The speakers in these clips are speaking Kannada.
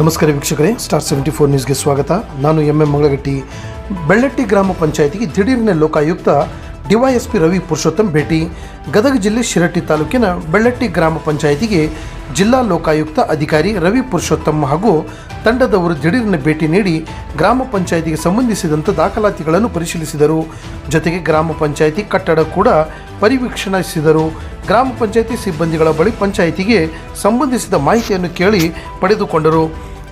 ನಮಸ್ಕಾರ ವೀಕ್ಷಕರೇ ಸ್ಟಾರ್ ಸೆವೆಂಟಿ ಫೋರ್ ನ್ಯೂಸ್ಗೆ ಸ್ವಾಗತ. ನಾನು ಎಂ ಎಂ ಮಂಗಳಗಟ್ಟಿ. ಬೆಳ್ಳಟ್ಟಿ ಗ್ರಾಮ ಪಂಚಾಯಿತಿಗೆ ದಿಢೀರಿನ ಲೋಕಾಯುಕ್ತ ಡಿವೈಎಸ್ಪಿ ರವಿ ಪುರುಷೋತ್ತಮ್ ಭೇಟಿ. ಗದಗ ಜಿಲ್ಲೆ ಶಿರಟ್ಟಿ ತಾಲೂಕಿನ ಬೆಳ್ಳಟ್ಟಿ ಗ್ರಾಮ ಪಂಚಾಯಿತಿಗೆ ಜಿಲ್ಲಾ ಲೋಕಾಯುಕ್ತ ಅಧಿಕಾರಿ ರವಿ ಪುರುಷೋತ್ತಮ್ ಹಾಗೂ ತಂಡದವರು ದಿಢೀರಿನ ಭೇಟಿ ನೀಡಿ ಗ್ರಾಮ ಪಂಚಾಯಿತಿಗೆ ಸಂಬಂಧಿಸಿದಂಥ ದಾಖಲಾತಿಗಳನ್ನು ಪರಿಶೀಲಿಸಿದರು. ಜೊತೆಗೆ ಗ್ರಾಮ ಪಂಚಾಯಿತಿ ಕಟ್ಟಡ ಕೂಡ ಪರಿವೀಕ್ಷಣಿಸಿದರು ಗ್ರಾಮ ಪಂಚಾಯಿತಿ ಸಿಬ್ಬಂದಿಗಳ ಬಳಿ ಪಂಚಾಯಿತಿಗೆ ಸಂಬಂಧಿಸಿದ ಮಾಹಿತಿಯನ್ನು ಕೇಳಿ ಪಡೆದುಕೊಂಡರು.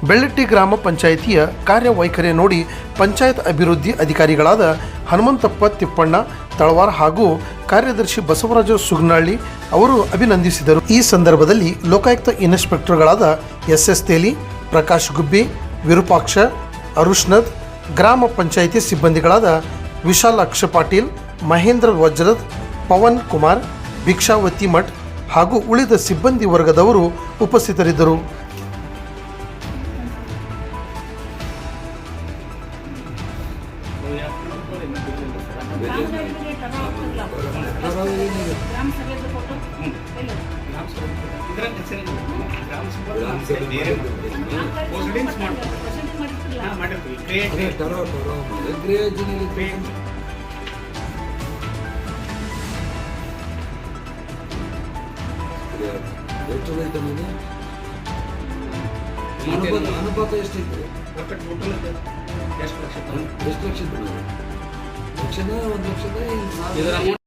ಬೆಳ್ಳಟ್ಟಿ ಗ್ರಾಮ ಪಂಚಾಯಿತಿಯ ಕಾರ್ಯವೈಖರಿ ನೋಡಿ ಪಂಚಾಯತ್ ಅಭಿವೃದ್ಧಿ ಅಧಿಕಾರಿಗಳಾದ ಹನುಮಂತಪ್ಪ ತಿಪ್ಪಣ್ಣ, ತಳವಾರ್ ಹಾಗೂ ಕಾರ್ಯದರ್ಶಿ ಬಸವರಾಜ ಸುಗ್ನಳ್ಳಿ ಅವರು ಅಭಿನಂದಿಸಿದರು. ಈ ಸಂದರ್ಭದಲ್ಲಿ ಲೋಕಾಯುಕ್ತ ಇನ್ಸ್ಪೆಕ್ಟರ್ಗಳಾದ ಎಸ್ ಎಸ್ ತೇಲಿ, ಪ್ರಕಾಶ್ ಗುಬ್ಬಿ, ವಿರೂಪಾಕ್ಷ ಅರುಷ್ನದ್ ಗ್ರಾಮ ಪಂಚಾಯಿತಿ ಸಿಬ್ಬಂದಿಗಳಾದ ವಿಶಾಲಾಕ್ಷ ಪಾಟೀಲ್, ಮಹೇಂದ್ರ ವಜ್ರದ್, ಪವನ್ ಕುಮಾರ್, ಭಿಕ್ಷಾವತಿ ಮಠ್ ಹಾಗೂ ಉಳಿದ ಸಿಬ್ಬಂದಿ ವರ್ಗದವರು ಉಪಸ್ಥಿತರಿದ್ದರು. ಮಾಡಿರ್ತಿಲ್ಲ ಎಷ್ಟು ನೀನು ಅನುಪಾತ ಅನುಪಾತ ಎಷ್ಟಿತ್ತು ಎಷ್ಟು ಲಕ್ಷ ಇತ್ತು ನೀವು ಲಕ್ಷದ ಒಂದು ಲಕ್ಷದ